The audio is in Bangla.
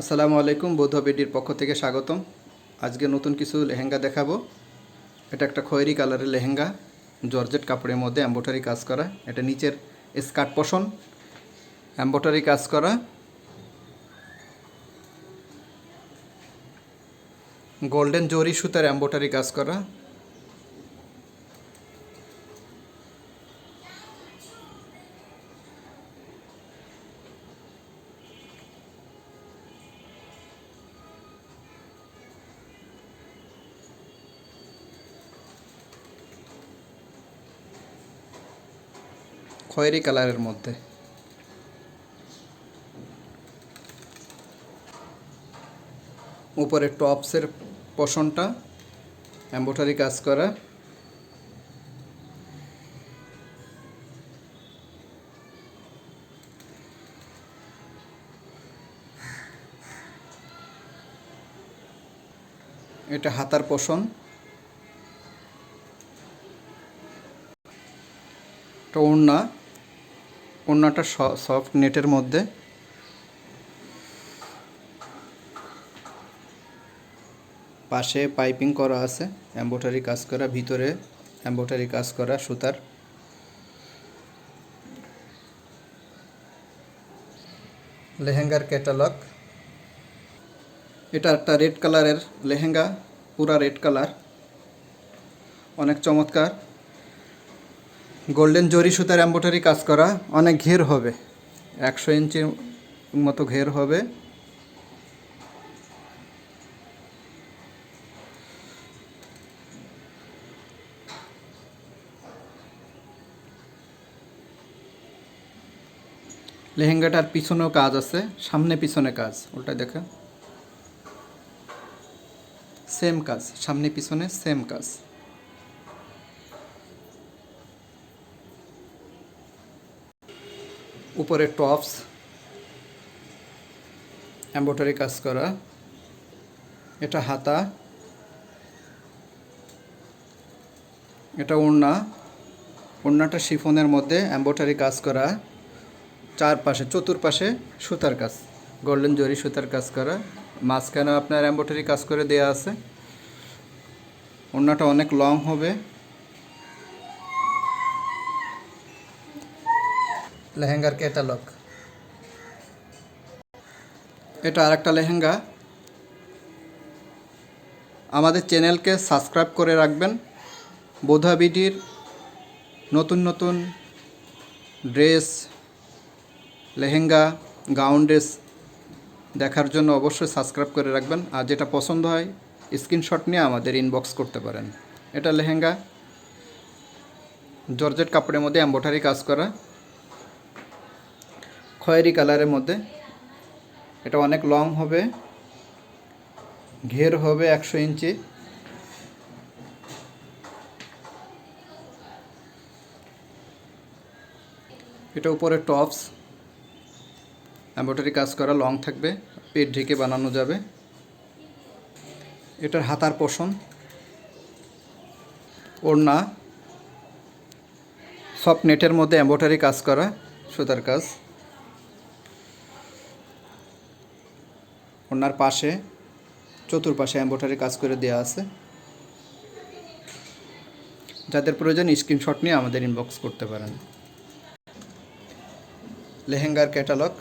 আসসালামু আলাইকুম, বৌদ্ধ বিডির পক্ষ থেকে স্বাগতম। আজকে নতুন কিছু লেহেঙ্গা দেখাবো। এটা একটা খয়েরি কালারের লেহেঙ্গা, জর্জেট কাপড়ের মধ্যে এম্বোটারি কাজ করা। এটা নিচের স্কার্ট পোষণ এম্বোটারি কাজ করা। গোল্ডেন জরি সুতার এম্বোটারি কাজ করা। খয়েরি কালারের মধ্যে। উপরে টপসের পশনটা এম্বোটারি কাজ করা। এটা হাতার পোষণ। একটা ওড়না। ওড়নাটা সফট নেটের মধ্যে। পাশে পাইপিং করা আছে এম্বোটারি কাজ করা, ভিতরে এম্বোটারি কাজ করা, সুতার। লেহেঙ্গার ক্যাটালগ এটা একটা রেড কালারের লেহেঙ্গা, পুরা রেড কালার অনেক চমৎকার। গোল্ডেন জরি সুতার এম্বোটারি কাজ করা, অনেক ঘের হবে। একশো ইঞ্চির মতো ঘের হবে। লেহেঙ্গাটার পিছনেও কাজ আছে, সামনে পিছনে কাজ ওটা দেখা সেম কাজ, সামনে পিছনে সেম কাজ। উপরে টপস এম্বোটারি কাজ করা, এটা হাতা, এটা ওড়না, ওড়নাটা শিফনের মধ্যে এম্বোটারি কাজ করা, চারপাশে, চতুর্পাশে সুতার কাজ, গোল্ডেন জরি সুতার কাজ করা, মাঝখানে আপনার এম্বোটারি কাজ করে দেয়া আছে, ওড়নাটা অনেক লং হবে লেহেঙ্গার ক্যাটালগ। এটা আরেকটা লেহেঙ্গা। আমাদের চ্যানেলকে সাবস্ক্রাইব করে রাখবেন। বোধা বিডির নতুন নতুন ড্রেস, লেহেঙ্গা, গাউন ড্রেস দেখার জন্য অবশ্যই সাবস্ক্রাইব করে রাখবেন। আর যেটা পছন্দ হয়, স্ক্রিনশট নিয়ে আমাদের ইনবক্স করতে পারেন। এটা লেহেঙ্গা। জর্জেট কাপড়ের মধ্যে এম্বোটারি কাজ করা। খয়েরি কালারের মধ্যে। এটা অনেক লং হবে, ঘের হবে একশো ইঞ্চি। এটা উপরে টপস, এম্ব্রয়ডারি কাজ করা, লং থাকবে, পেট ঢেকে বানানো যাবে। এটার হাতার পোষণ, ওড়না সব নেটের মধ্যে এম্ব্রয়ডারি কাজ করা, সুতার কাজ। ওনার পাশে, চতুর্পাশে এম্ব্রয়ডারি কাজ করে দেওয়া আছে। যাদের প্রয়োজন স্ক্রিনশট নিয়ে আমাদের ইনবক্স করতে পারেন। লেহেঙ্গার ক্যাটালগ